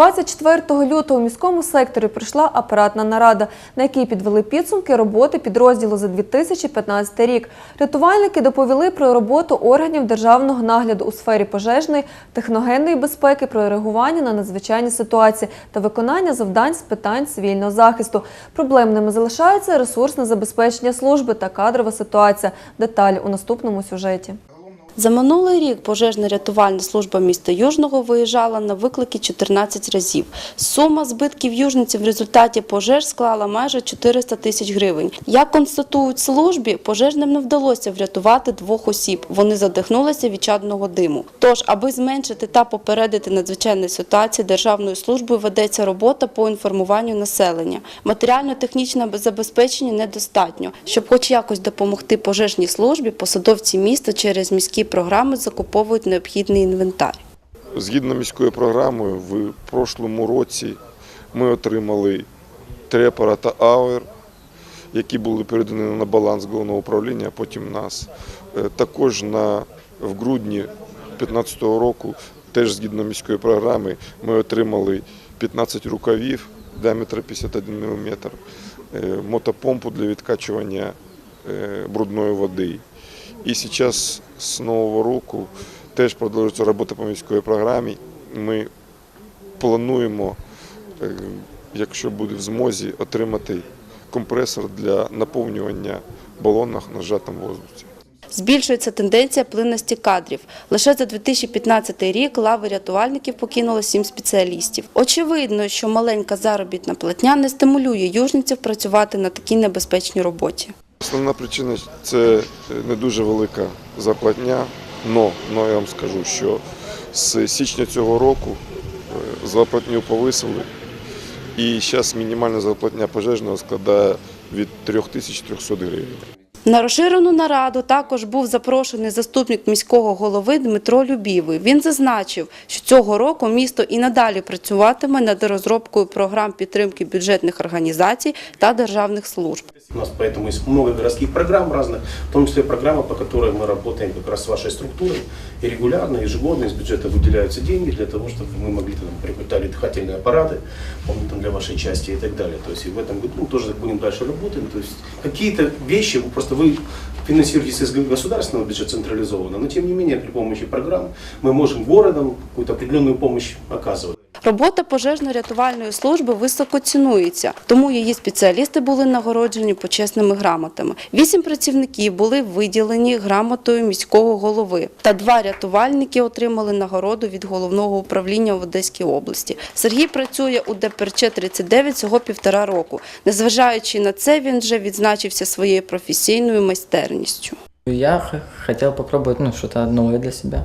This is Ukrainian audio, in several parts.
24 лютого у міському секторі пройшла апаратна нарада, на якій підвели підсумки роботи підрозділу за 2015 рік. Рятувальники доповіли про роботу органів державного нагляду у сфері пожежної, техногенної безпеки, про реагування на надзвичайні ситуації та виконання завдань з питань цивільного захисту. Проблемними залишаються ресурсне забезпечення служби та кадрова ситуація. Деталі у наступному сюжеті. За минулий рік пожежна рятувальна служба міста Южного виїжджала на виклики 14 разів. Сума збитків южниці в результаті пожеж склала майже 400 тисяч гривень. Як констатують службі, пожежним не вдалося врятувати двох осіб. Вони задихнулися від чадного диму. Тож, аби зменшити та попередити надзвичайні ситуації, державною службою ведеться робота по інформуванню населення. Матеріально-технічне забезпечення недостатньо. Щоб хоч якось допомогти пожежній службі, посадовці міста через міські програми закуповують необхідний інвентар. Згідно міською програмою, в прошлому році ми отримали три апарати АОР, які були передані на баланс головного управління, а потім нас. Е, Також на, в грудні 2015 року, теж згідно міської програми, ми отримали 15 рукавів діаметром 51 мм, мотопомпу для відкачування е, брудної води. І зараз з нового року теж продовжується робота по міської програмі. Ми плануємо, е, якщо буде в змозі, отримати компресор для наповнювання балонів на зжатому воздусі. Збільшується тенденція плинності кадрів. Лише за 2015 рік лави рятувальників покинуло сім спеціалістів. Очевидно, що маленька заробітна платня не стимулює южниців працювати на такій небезпечній роботі. Основна причина це е, не дуже велика зарплатня, но, но я вам скажу, що з січня цього року е, зарплатню повисили, і зараз мінімальна зарплатня пожежного складає від 3300 гривень. На розширену нараду також був запрошений заступник міського голови Дмитро Любівий. Він зазначив, що цього року місто і надалі працюватиме над розробкою програм підтримки бюджетних організацій та державних служб. У нас поэтому есть много городских программ разных, в том числе программа, по которой мы работаем как раз с вашей структурой. И регулярно, ежегодно из бюджета выделяются деньги для того, чтобы мы могли там, приобретали дыхательные аппараты, помню, там, для вашей части и так далее. То есть и в этом году мы тоже будем дальше работать. То есть какие-то вещи, просто вы финансируетесь из государственного бюджета централизованно, но тем не менее при помощи программ мы можем городам какую-то определенную помощь оказывать. Робота пожежно-рятувальної служби високо цінується, тому її спеціалісти були нагороджені почесними грамотами. Вісім працівників були виділені грамотою міського голови, та два рятувальники отримали нагороду від головного управління в Одеській області. Сергій працює у ДПРЧ 39 всього півтора року. Незважаючи на це, він вже відзначився своєю професійною майстерністю. Я х- хотел попробовать ну, что-то новое для себя.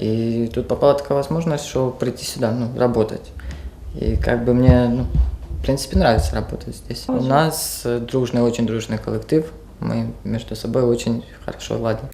И тут попала такая возможность, что прийти сюда, ну, работать. И как бы мне, ну, в принципе, нравится работать здесь. У нас э, дружный, очень дружный коллектив. Мы между собой очень хорошо ладим.